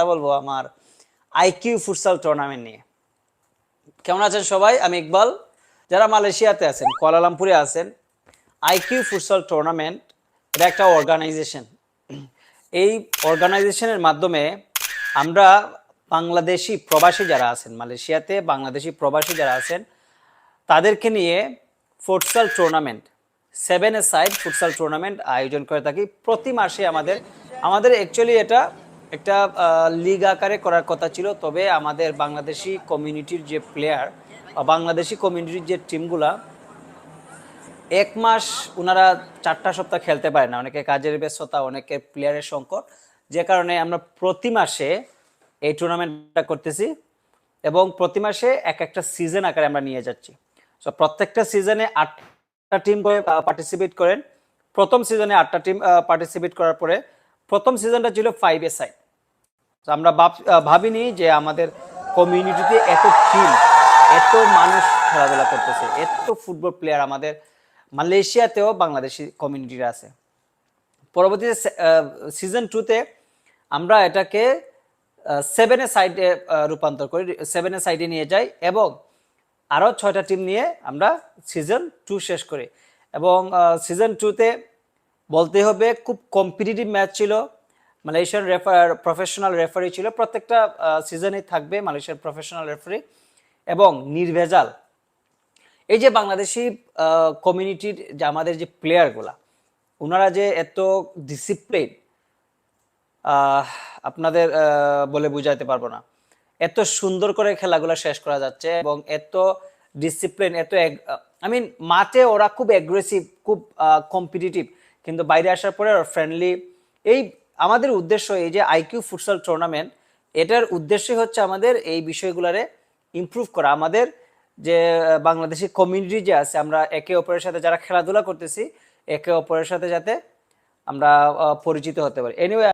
কথা বলব আমার আইকিউ ফুটসাল টুর্নামেন্ট নিয়ে। কেমন আছেন সবাই? আমি ইকবাল। যারা মালয়েশিয়াতে আছেন, কুয়ালালামপুরে আছেন, আইকিউ ফুটসাল টুর্নামেন্ট এটা একটা অর্গানাইজেশন এই অর্গানাইজেশনের মাধ্যমে আমরা বাংলাদেশি প্রবাসী যারা আছেন, মালয়েশিয়াতে বাংলাদেশি প্রবাসী যারা আছেন, তাদেরকে নিয়ে futsal tournament seven a side futsal tournament আয়োজন করে থাকি। প্রতি মাসে আমাদের আমাদের অ্যাকচুয়ালি এটা একটা লিগ আকারে করার কথা ছিল, তবে আমাদের বাংলাদেশি কমিউনিটির যে প্লেয়ার বা বাংলাদেশি কমিউনিটির যে টিমগুলা এক মাস ওনারা চারটা সপ্তাহ খেলতে পারে না। অনেকে কাজের ব্যস্ততা, অনেকে প্লেয়ারের সংকট। যে কারণে আমরা প্রতি মাসে এই টুর্নামেন্টটা করতেছি এবং প্রতি মাসে এক একটা সিজন আকারে আমরা নিয়ে যাচ্ছি। সো প্রত্যেকটা সিজনে আটটা টিম পার্টিসিপেট করেন। প্রথম সিজনে আটটা টিম পার্টিসিপেট করার পরে, প্রথম সিজনটা ছিল ফাইভ এ সাইড আমরা ভাব- ভাবিনি যে আমাদের কমিউনিটিতে এত টিম এত মানুষ খেলাধুলা করতেছে, এত ফুটবল প্লেয়ার আমাদের মালয়েশিয়াতেও বাংলাদেশি কমিউনিটির আছে। পরবর্তীতে সিজন টুতে আমরা এটাকে সেভেনের সাইডে রূপান্তর করি সেভেনের সাইডে নিয়ে যাই এবং আরও ছয়টা টিম নিয়ে আমরা সিজন টু শেষ করি। এবং সিজন টুতে বলতে হবে খুব কম্পিটিটিভ ম্যাচ ছিল। মালয়েশিয়ান রেফার প্রফেশনাল রেফারি ছিল। প্রত্যেকটা সিজনেই থাকবে মালয়েশিয়ার প্রফেশনাল রেফারি এবং নির্ভেজাল। এই যে বাংলাদেশি কমিউনিটির যে আমাদের যে প্লেয়ারগুলা ওনারা যে এত ডিসিপ্লিন আপনাদের বলে বুঝাইতে পারব না। এত সুন্দর করে খেলাগুলো শেষ করা যাচ্ছে এবং এত ডিসিপ্লিন এত আই মিন মাঠে ওরা খুব অ্যাগ্রেসিভ খুব কম্পিটিটিভ কিন্তু বাইরে আসার পরে ওরা ফ্রেন্ডলি এই আমাদের উদ্দেশ্য এই যে আইকিউ ফুটসল টুর্নামেন্ট এটার উদ্দেশ্যই হচ্ছে আমাদের এই বিষয়গুলারে ইম্প্রুভ করা। আমাদের যে বাংলাদেশি কমিউনিটি যে আছে, আমরা একে অপরের সাথে যারা খেলাধুলা করতেছি, একে অপরের সাথে যাতে আমরা পরিচিত হতে পারি। এনিওয়ে